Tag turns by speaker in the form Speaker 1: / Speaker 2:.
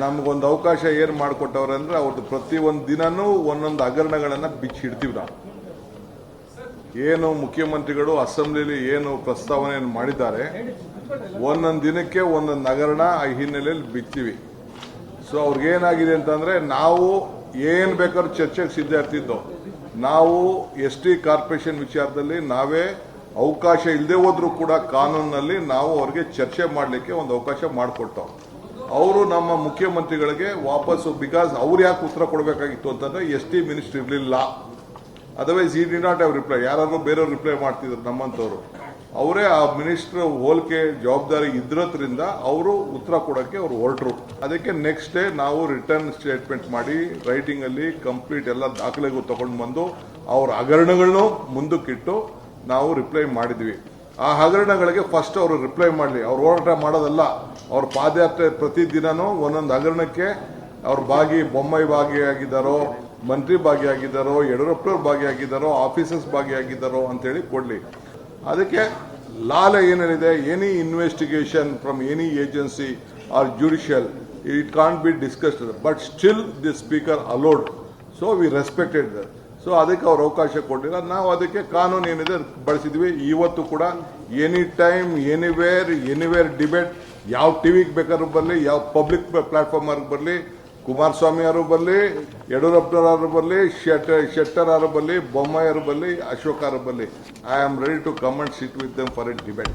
Speaker 1: ನಮ್ಗೊಂದು ಅವಕಾಶ ಏನ್ ಮಾಡಿಕೊಟ್ಟವ್ರೆ ಅಂದ್ರೆ ಅವ್ರದ್ದು ಪ್ರತಿ ಒಂದು ದಿನನೂ ಒಂದೊಂದು ಹಗರಣಗಳನ್ನ ಬಿಚ್ಚಿಡ್ತೀವಿ ನಾವು. ಏನು ಮುಖ್ಯಮಂತ್ರಿಗಳು ಅಸೆಂಬ್ಲಿಲಿ ಏನು ಪ್ರಸ್ತಾವನೆಯನ್ನು ಮಾಡಿದ್ದಾರೆ, ಒಂದೊಂದು ದಿನಕ್ಕೆ ಒಂದೊಂದು ಹಗರಣ ಆ ಹಿನ್ನೆಲೆಯಲ್ಲಿ ಬಿತ್ತೀವಿ. ಸೊ ಅವ್ರಿಗೇನಾಗಿದೆ ಅಂತಂದ್ರೆ ನಾವು ಏನ್ ಬೇಕಾದ್ರೂ ಚರ್ಚೆಗೆ ಸಿದ್ಧ ಇರ್ತಿದ್ದೋ ನಾವು ಎಸ್ ಟಿ ಕಾರ್ಪೊರೇಷನ್ ವಿಚಾರದಲ್ಲಿ ನಾವೇ ಅವಕಾಶ ಇಲ್ಲದೆ ಹೋದ್ರೂ ಕೂಡ ಕಾನೂನಿನಲ್ಲಿ ನಾವು ಅವ್ರಿಗೆ ಚರ್ಚೆ ಮಾಡಲಿಕ್ಕೆ ಒಂದು ಅವಕಾಶ ಮಾಡಿಕೊಟ್ಟವು ಅವರು ನಮ್ಮ ಮುಖ್ಯಮಂತ್ರಿಗಳಿಗೆ ವಾಪಸ್ಸು ಬಿಕಾಸ್ ಅವ್ರು ಯಾಕೆ ಉತ್ತರ ಕೊಡಬೇಕಾಗಿತ್ತು ಅಂತಂದ್ರೆ, ಎಸ್ ಟಿ ಮಿನಿಸ್ಟರ್ ಇರಲಿಲ್ಲ. ಅದರ್ವೈಸ್ ಈ ಡಿ ನಾಟ್ ಹ್ಯಾವ್ ರಿಪ್ಲೈ ಯಾರಾದರೂ ಬೇರೆಯವ್ರು ರಿಪ್ಲೈ ಮಾಡ್ತಿದ್ರು ನಮ್ಮಂಥವ್ರು. ಅವರೇ ಆ ಮಿನಿಸ್ಟರ್ ಹೋಲಿಕೆ, ಜವಾಬ್ದಾರಿ ಇದ್ರದ್ರಿಂದ ಅವರು ಉತ್ತರ ಕೊಡೋಕ್ಕೆ ಅವರು ಹೊರಟರು. ಅದಕ್ಕೆ ನೆಕ್ಸ್ಟ್ ಡೇ ನಾವು ರಿಟರ್ನ್ ಸ್ಟೇಟ್ಮೆಂಟ್ ಮಾಡಿ ರೈಟಿಂಗಲ್ಲಿ ಕಂಪ್ಲೀಟ್ ಎಲ್ಲ ದಾಖಲೆಗೂ ತಗೊಂಡು ಬಂದು, ಅವ್ರ ಹಗರಣಗಳನ್ನು ಮುಂದಕ್ಕಿಟ್ಟು ನಾವು ರಿಪ್ಲೈ ಮಾಡಿದ್ವಿ. ಆ ಹಗರಣಗಳಿಗೆ ಫಸ್ಟ್ ಅವರು ರಿಪ್ಲೈ ಮಾಡಲಿ. ಅವ್ರು ಹೋರಾಟ ಮಾಡೋದಲ್ಲ. ಅವ್ರ ಪಾದಯಾತ್ರೆ ಪ್ರತಿದಿನನೂ ಒಂದೊಂದು ಹಗರಣಕ್ಕೆ ಅವ್ರ ಭಾಗಿ ಬೊಮ್ಮಾಯಿ ಭಾಗಿಯಾಗಿದ್ದಾರೋ, ಮಂತ್ರಿ ಭಾಗಿಯಾಗಿದ್ದಾರೋ ಯಡಿಯೂರಪ್ಪನವ್ರು ಭಾಗಿಯಾಗಿದ್ದಾರೋ, ಆಫೀಸರ್ಸ್ ಭಾಗಿಯಾಗಿದ್ದಾರೋ ಅಂತೇಳಿ ಕೊಡಲಿ. ಅದಕ್ಕೆ ಲಾಲ ಏನೇನಿದೆ any investigation from any agency or judicial it can't be discussed but still the speaker allowed so we respected that so ಅದಕ್ಕೆ ಅವ್ರು ಅವಕಾಶ ಕೊಟ್ಟಿಲ್ಲ. ನಾವು ಅದಕ್ಕೆ ಕಾನೂನು ಏನಿದೆ ಬಳಸಿದ್ವಿ. ಇವತ್ತು ಕೂಡ any time anywhere anywhere debate ಯಾವ ಟಿವಿಗೆ ಬೇಕಾದ್ರೂ ಬರಲಿ, ಯಾವ ಪಬ್ಲಿಕ್ ಪ್ಲಾಟ್ಫಾರ್ಮ್ ಬರಲಿ, ಕುಮಾರಸ್ವಾಮಿ ಅವರು ಬರಲಿ ಯಡಿಯೂರಪ್ಪನವರು ಬರಲಿ ಶೆಟ್ಟರ್ ಶೆಟ್ಟರ್ ಅವರು ಬರಲಿ, ಬೊಮ್ಮಾಯಿ ಬರಲಿ, ಅಶೋಕ್ ಅವರು ಬರಲಿ I am ready to come and sit with them for a debate